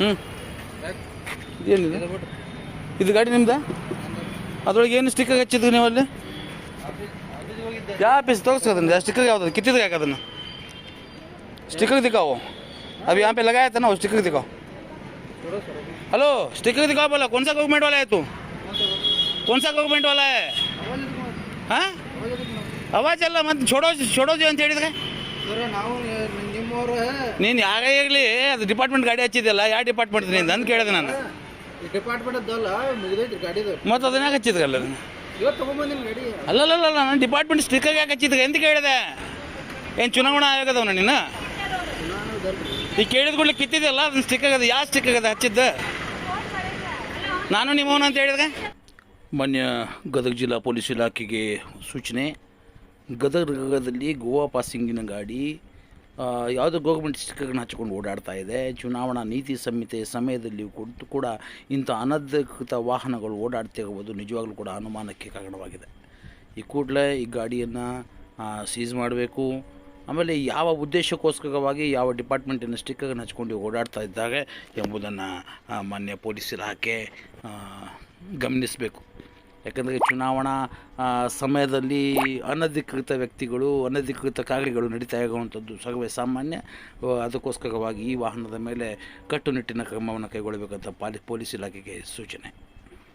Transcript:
ಹ್ಞೂ ಏನಿದೆ ಇದು ಗಾಡಿ ನಿಮ್ದ ಅದ್ರೊಳಗೆ ಏನು ಸ್ಟಿಕ್ಕರ್ ಹಚ್ಚಿದ್ರಿ ನೀವು ಅಲ್ಲಿ ಯಾವ ಪೀಸ್ ತೋರಿಸ್ಕೋದನ್ನ ಸ್ಟಿಕ್ಕರ್ ಯಾವ್ದು ಕಿತ್ತಿದ್ರೆ ಯಾಕೆ ಅದನ್ನು स्टिकर दिखाओ अभी यहाँ पे लगाया था ना वो स्टिकर दिखाओ हेलो स्टिकर दिखाओ बोला कौन सा गवर्नमेंट वाला है तू कौन सा गवर्नमेंट वाला है हाँ आवाज ಅಲ್ಲ ಮತ್ತೆ छोड़ो छोड़ो ಅಂತ ಹೇಳಿದ್ರೆ ಸರ್ ನಾವು ನಿಮ್ಮವರು ನೀನು ಯಾರೇ ಇರಲಿ ಅದು ಡಿಪಾರ್ಟ್ಮೆಂಟ್ ಗಾಡಿ ಹಚ್ಚಿದ್ಯಲ್ಲ ಯಾವ ಡಿಪಾರ್ಟ್ಮೆಂಟ್ನಿಂದ? ಅಂತ ಕೇಳಿದೆ ನಾನು. ಮತ್ತೆ ಅದನ್ನ ಯಾಕೆ ಹಚ್ಚಿದ್ರಲ್ಲ? ಅಲ್ಲಲ್ಲ ನಾನು ಡಿಪಾರ್ಟ್ಮೆಂಟ್ ಸ್ಟಿಕ್ಕರ್ ಯಾಕೆ ಹಚ್ಚಿದ್ರೆ ಅಂತ ಕೇಳಿದೆ. ಏನು ಚುನಾವಣಾ ಆಯೋಗದವನ ನೀನು ಈಗ ಕೇಳಿದ ಕೂಡಲೇ ಕಿತ್ತಿದೆಯಲ್ಲ ಅದನ್ನ ಸ್ಟಿಕ್ಕರ್ ಅದು ಯಾವ ಸ್ಟಿಕ್ ಅದು ಹಚ್ಚಿದ್ದ? ನಾನು ನಿಮ್ಮವನು ಅಂತ ಹೇಳಿದ್ರೆ? ಮಾನ್ಯ ಗದಗ ಜಿಲ್ಲಾ ಪೊಲೀಸ್ ಇಲಾಖೆಗೆ ಸೂಚನೆ. ಗದಗದಲ್ಲಿ ಗೋವಾ ಪಾಸಿಂಗಿನ ಗಾಡಿ ಯಾವುದೋ ಗೌರ್ಮೆಂಟ್ ಸ್ಟಿಕ್ಕರ್ನ ಹಚ್ಕೊಂಡು ಓಡಾಡ್ತಾ ಇದೆ. ಚುನಾವಣಾ ನೀತಿ ಸಂಹಿತೆ ಸಮಯದಲ್ಲಿ ಕೊಟ್ಟು ಕೂಡ ಇಂಥ ಅನಧಿಕೃತ ವಾಹನಗಳು ಓಡಾಡ್ತಿರುವುದು ನಿಜವಾಗ್ಲೂ ಕೂಡ ಅನುಮಾನಕ್ಕೆ ಕಾರಣವಾಗಿದೆ. ಈ ಕೂಡಲೇ ಈ ಗಾಡಿಯನ್ನು ಸೀಸ್ ಮಾಡಬೇಕು. ಆಮೇಲೆ ಯಾವ ಉದ್ದೇಶಕ್ಕೋಸ್ಕರವಾಗಿ ಯಾವ ಡಿಪಾರ್ಟ್ಮೆಂಟಿನ ಸ್ಟಿಕ್ಕರ್ನ ಹಚ್ಕೊಂಡು ಓಡಾಡ್ತಾ ಇದ್ದಾರೆ ಎಂಬುದನ್ನು ಮಾನ್ಯ ಪೊಲೀಸ್ ಇಲಾಖೆ ಗಮನಿಸಬೇಕು. ಯಾಕಂದರೆ ಚುನಾವಣಾ ಸಮಯದಲ್ಲಿ ಅನಧಿಕೃತ ವ್ಯಕ್ತಿಗಳು, ಅನಧಿಕೃತ ಕಾರ್ಯಗಳು ನಡೀತಾ ಇರುವಂಥದ್ದು ಸರ್ವೇ ಸಾಮಾನ್ಯ. ಅದಕ್ಕೋಸ್ಕರವಾಗಿ ಈ ವಾಹನದ ಮೇಲೆ ಕಟ್ಟುನಿಟ್ಟಿನ ಕ್ರಮವನ್ನು ಕೈಗೊಳ್ಳಬೇಕಂತ ಪಾಲಿ, ಪೊಲೀಸ್ ಇಲಾಖೆಗೆ ಸೂಚನೆ.